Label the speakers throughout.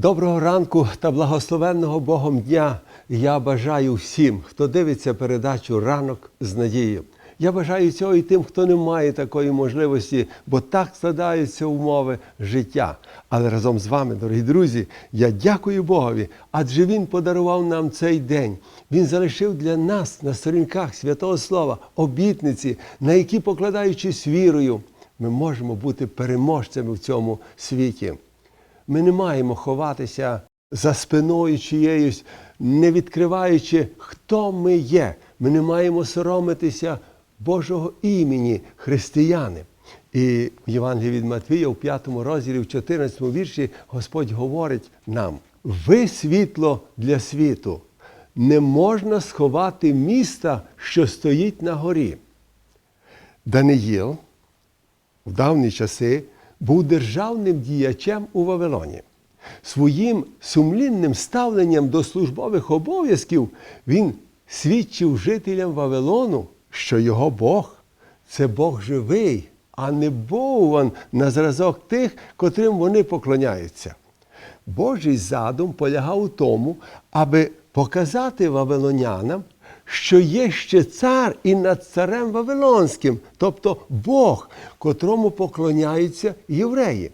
Speaker 1: Доброго ранку та благословенного Богом дня я бажаю всім, хто дивиться передачу ранок з надією. Я бажаю цього і тим, хто не має такої можливості, бо так складаються умови життя. Але разом з вами, дорогі друзі, я дякую Богові, адже Він подарував нам цей день. Він залишив для нас на сторінках святого Слова обітниці, на які, покладаючись вірою, ми можемо бути переможцями в цьому світі. Ми не маємо ховатися за спиною чиєюсь, не відкриваючи, хто ми є. Ми не маємо соромитися Божого імені християни. І в Євангелії від Матвія, в 5 розділі, в 14 вірші, Господь говорить нам: ви світло для світу. Не можна сховати міста, що стоїть на горі. Даниїл в давні часи був державним діячем у Вавилоні. Своїм сумлінним ставленням до службових обов'язків він свідчив жителям Вавилону, що його Бог це Бог живий, а не Бовван на зразок тих, котрим вони поклоняються. Божий задум полягав у тому, аби показати вавилонянам, що є ще цар і над царем Вавилонським, тобто Бог, котрому поклоняються євреї.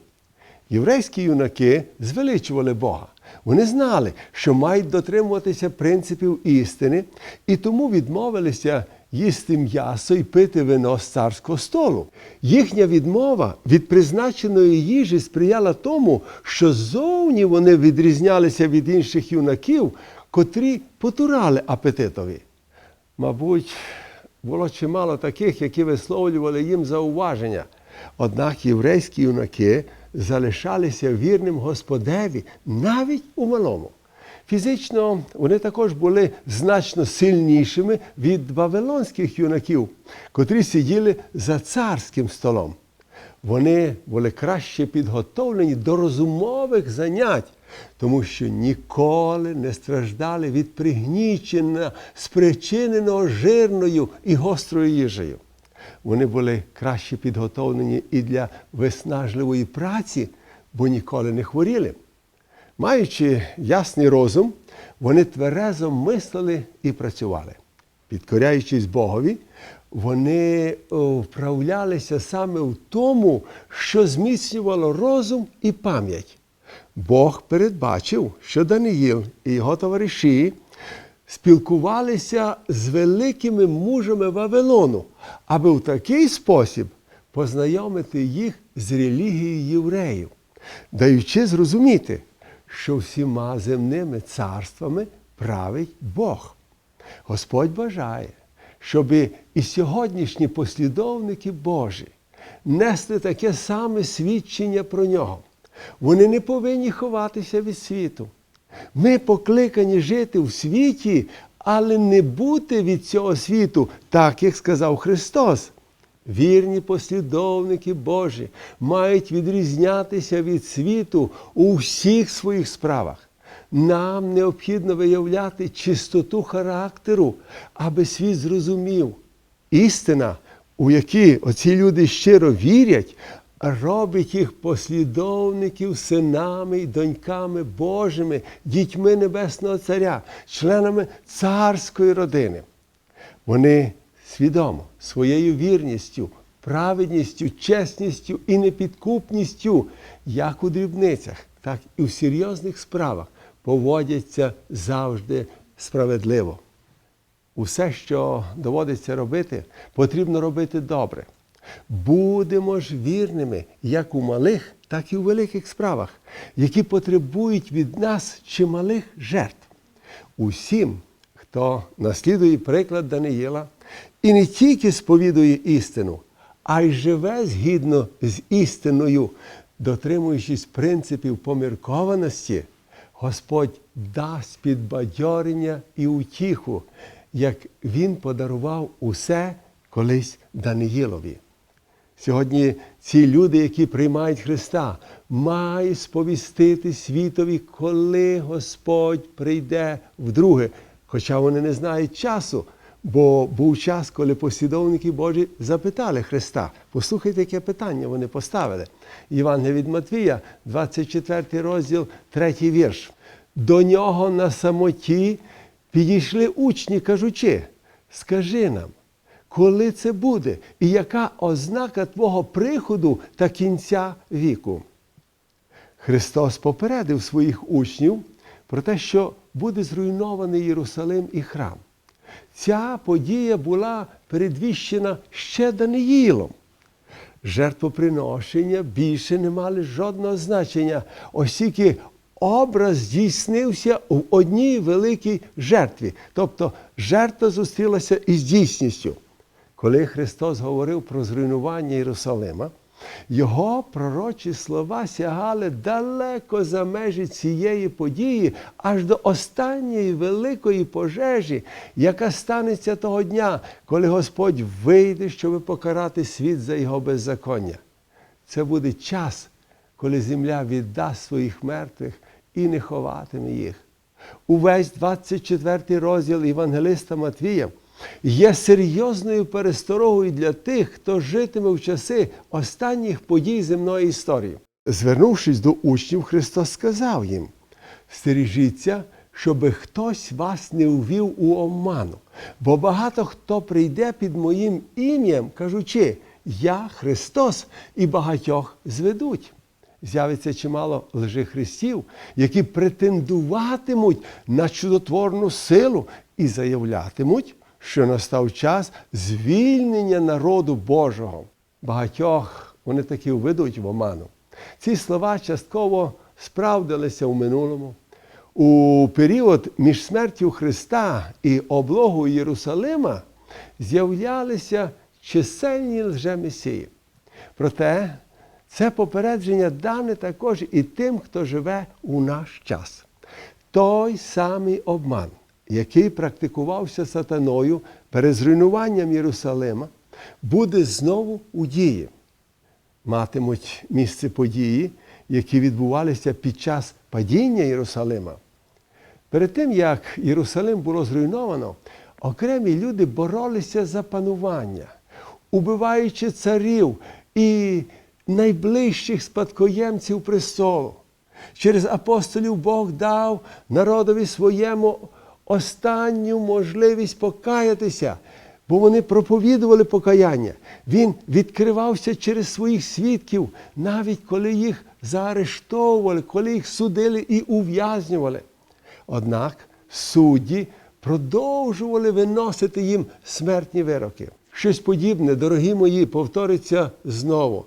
Speaker 1: Єврейські юнаки звеличували Бога. Вони знали, що мають дотримуватися принципів істини, і тому відмовилися їсти м'ясо і пити вино з царського столу. Їхня відмова від призначеної їжі сприяла тому, що зовні вони відрізнялися від інших юнаків, котрі потурали апетитові. Мабуть, було чимало таких, які висловлювали їм зауваження. Однак єврейські юнаки залишалися вірним Господеві навіть у малому. Фізично вони також були значно сильнішими від вавилонських юнаків, котрі сиділи за царським столом. Вони були краще підготовлені до розумових занять, тому що ніколи не страждали від пригнічення, спричиненого жирною і гострою їжею. Вони були краще підготовлені і для виснажливої праці, бо ніколи не хворіли. Маючи ясний розум, вони тверезо мислили і працювали. Підкоряючись Богові, вони вправлялися саме в тому, що зміцнювало розум і пам'ять. Бог передбачив, що Даниїл і його товариші спілкувалися з великими мужами Вавилону, аби в такий спосіб познайомити їх з релігією євреїв, даючи зрозуміти, що всіма земними царствами править Бог. Господь бажає, щоб і сьогоднішні послідовники Божі несли таке саме свідчення про нього. Вони не повинні ховатися від світу. Ми покликані жити в світі, але не бути від цього світу, так як сказав Христос. Вірні послідовники Божі мають відрізнятися від світу у всіх своїх справах. Нам необхідно виявляти чистоту характеру, аби світ зрозумів. Істина, у які оці люди щиро вірять, робить їх послідовників синами і доньками Божими, дітьми Небесного Царя, членами царської родини. Вони свідомо своєю вірністю, праведністю, чесністю і непідкупністю, як у дрібницях, так і в серйозних справах поводяться завжди справедливо. Усе, що доводиться робити, потрібно робити добре. Будемо ж вірними як у малих, так і у великих справах, які потребують від нас чималих жертв. Усім, хто наслідує приклад Даниїла і не тільки сповідує істину, а й живе згідно з істиною, дотримуючись принципів поміркованості, Господь дасть підбадьорення і утіху, як Він подарував усе колись Даниїлові. Сьогодні ці люди, які приймають Христа, мають сповістити світові, коли Господь прийде вдруге. Хоча вони не знають часу, Бо був час, коли послідовники Божі запитали Христа. Послухайте, яке питання вони поставили. Євангелія від Матвія, 24 розділ, 3 вірш. До нього на самоті підійшли учні, кажучи, скажи нам, коли це буде, і яка ознака Твого приходу та кінця віку? Христос попередив своїх учнів про те, що буде зруйнований Єрусалим і храм. Ця подія була передвіщена ще Даниїлом. Жертвоприношення більше не мали жодного значення, оскільки образ здійснився в одній великій жертві. Тобто жертва зустрілася із дійсністю. Коли Христос говорив про зруйнування Єрусалима, його пророчі слова сягали далеко за межі цієї події, аж до останньої великої пожежі, яка станеться того дня, коли Господь вийде, щоб покарати світ за його беззаконня. Це буде час, коли земля віддасть своїх мертвих і не ховатиме їх. Увесь 24 розділ Євангелиста Матвія є серйозною пересторогою для тих, хто житиме в часи останніх подій земної історії. Звернувшись до учнів, Христос сказав їм: стережіться, щоби хтось вас не увів у оману, бо багато хто прийде під моїм ім'ям, кажучи, Я Христос, і багатьох зведуть. З'явиться чимало лжехристів, які претендуватимуть на чудотворну силу і заявлятимуть, що настав час звільнення народу Божого. Багатьох вони таки введуть в оману. Ці слова частково справдилися у минулому. У період між смертю Христа і облогою Єрусалима з'являлися чисельні лжемесії. Проте це попередження дане також і тим, хто живе у наш час. Той самий обман, який практикувався сатаною перед зруйнуванням Єрусалима, буде знову у дії. Матимуть місце події, які відбувалися під час падіння Єрусалима. Перед тим, як Єрусалим було зруйновано, окремі люди боролися за панування, убиваючи царів і найближчих спадкоємців престолу. Через апостолів Бог дав народові своєму останню можливість покаятися, бо вони проповідували покаяння. Він відкривався через своїх свідків, навіть коли їх заарештовували, коли їх судили і ув'язнювали. Однак судді продовжували виносити їм смертні вироки. Щось подібне, дорогі мої, повториться знову.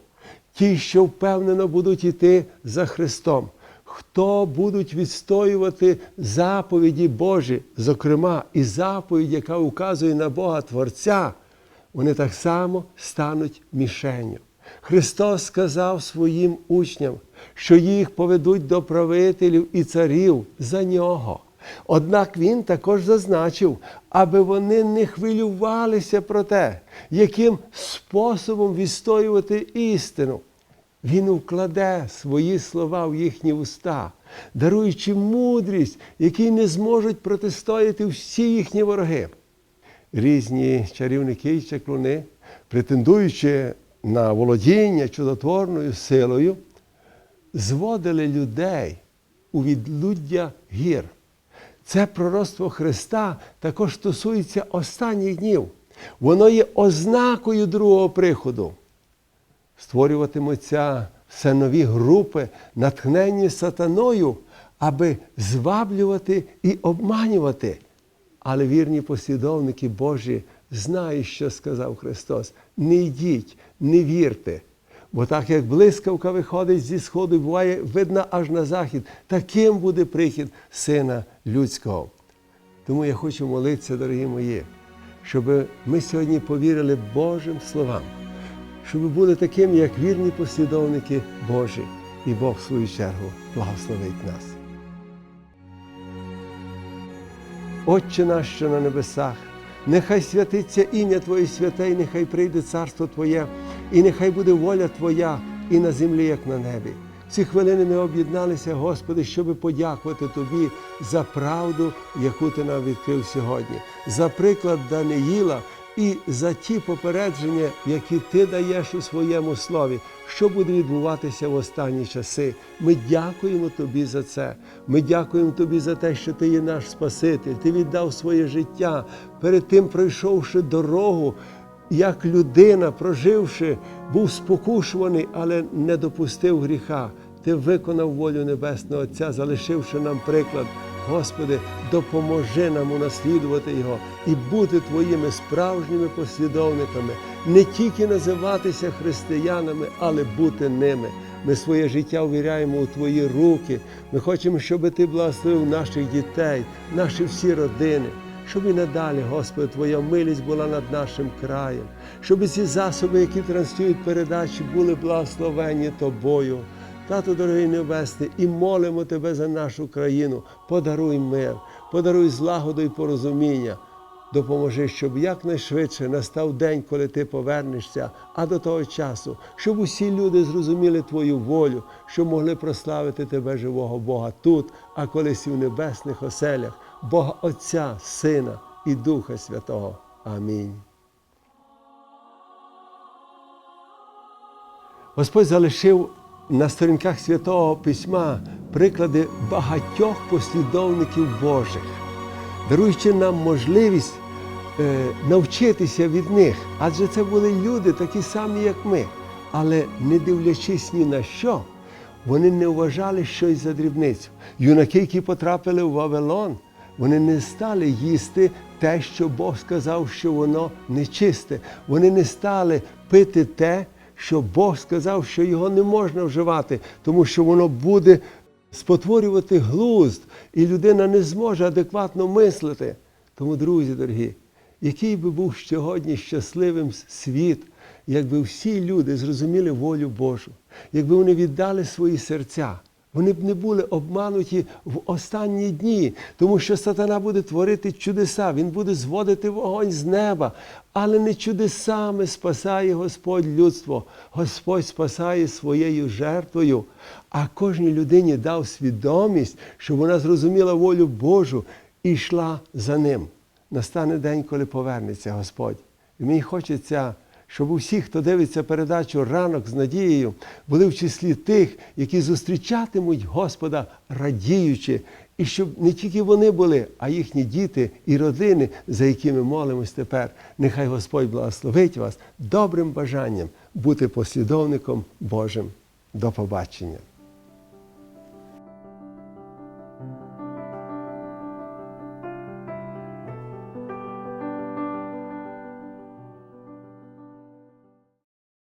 Speaker 1: Ті, що впевнено будуть йти за Христом, хто будуть відстоювати заповіді Божі, зокрема, і заповідь, яка указує на Бога Творця, вони так само стануть мішенню. Христос сказав своїм учням, що їх поведуть до правителів і царів за нього. Однак Він також зазначив, аби вони не хвилювалися про те, яким способом відстоювати істину. Він вкладе свої слова в їхні уста, даруючи мудрість, якій не зможуть протистояти всі їхні вороги. Різні чарівники і чаклуни, претендуючи на володіння чудотворною силою, зводили людей у відлуддя гір. Це пророцтво Христа також стосується останніх днів. Воно є ознакою другого приходу. Створюватимуться все нові групи, натхненні сатаною, аби зваблювати і обманювати. Але вірні послідовники Божі знають, що сказав Христос. Не йдіть, не вірте. Бо так як блискавка виходить зі сходу буває видна аж на захід, таким буде прихід Сина Людського. Тому я хочу молитися, дорогі мої, щоб ми сьогодні повірили Божим словам, щоб ми були такими, як вірні послідовники Божі, і Бог в свою чергу благословить нас. Отче наш, що на небесах, нехай святиться ім'я Твоє святе, і нехай прийде царство Твоє, і нехай буде воля Твоя і на землі, як на небі. ці хвилини ми об'єдналися, Господи, щоб подякувати Тобі за правду, яку Ти нам відкрив сьогодні, за приклад Даниїла і за ті попередження, які ти даєш у своєму слові, що буде відбуватися в останні часи. Ми дякуємо тобі за це. Ми дякуємо тобі за те, що ти є наш Спаситель. Ти віддав своє життя перед тим, пройшовши дорогу. Як людина, проживши, був спокушуваний, але не допустив гріха. Ти виконав волю Небесного Отця, залишивши нам приклад. Господи, допоможи нам унаслідувати Його і бути Твоїми справжніми послідовниками, не тільки називатися християнами, але бути ними. Ми своє життя увіряємо у Твої руки. Ми хочемо, щоб Ти благословив наших дітей, наші всі родини. Щоб і надалі, Господи, Твоя милість була над нашим краєм, щоб ці засоби, які транслюють передачі, були благословені Тобою. Тато, дорогий Небесний, і молимо Тебе за нашу країну. Подаруй мир, подаруй злагоду і порозуміння. Допоможи, щоб якнайшвидше настав день, коли ти повернешся, а до того часу, щоб усі люди зрозуміли Твою волю, щоб могли прославити Тебе, живого Бога, тут, а колись і в небесних оселях, Бога Отця, Сина і Духа Святого. Амінь. Господь залишив на сторінках Святого Письма приклади багатьох послідовників Божих, даруючи нам можливість е, навчитися від них. Адже це були люди такі самі, як ми. Але не дивлячись ні на що, вони не вважали щось за дрібницю. Юнаки, які потрапили в Вавилон, вони не стали їсти те, що Бог сказав, що воно нечисте. Вони не стали пити те, що Бог сказав, що його не можна вживати, тому що воно буде спотворювати глузд, і людина не зможе адекватно мислити. Тому, друзі дорогі, який би був сьогодні щасливим світ, якби всі люди зрозуміли волю Божу, якби вони віддали свої серця. Вони б не були обмануті в останні дні, тому що сатана буде творити чудеса, він буде зводити вогонь з неба, але не чудесами спасає Господь людство. Господь спасає своєю жертвою, а кожній людині дав свідомість, щоб вона зрозуміла волю Божу і йшла за ним. Настане день, коли повернеться Господь. І мені хочеться щоб усі, хто дивиться передачу ранок з надією, були в числі тих, які зустрічатимуть Господа радіючи, і щоб не тільки вони були, а їхні діти і родини, за якими молимось тепер. Нехай Господь благословить вас добрим бажанням бути послідовником Божим. До побачення.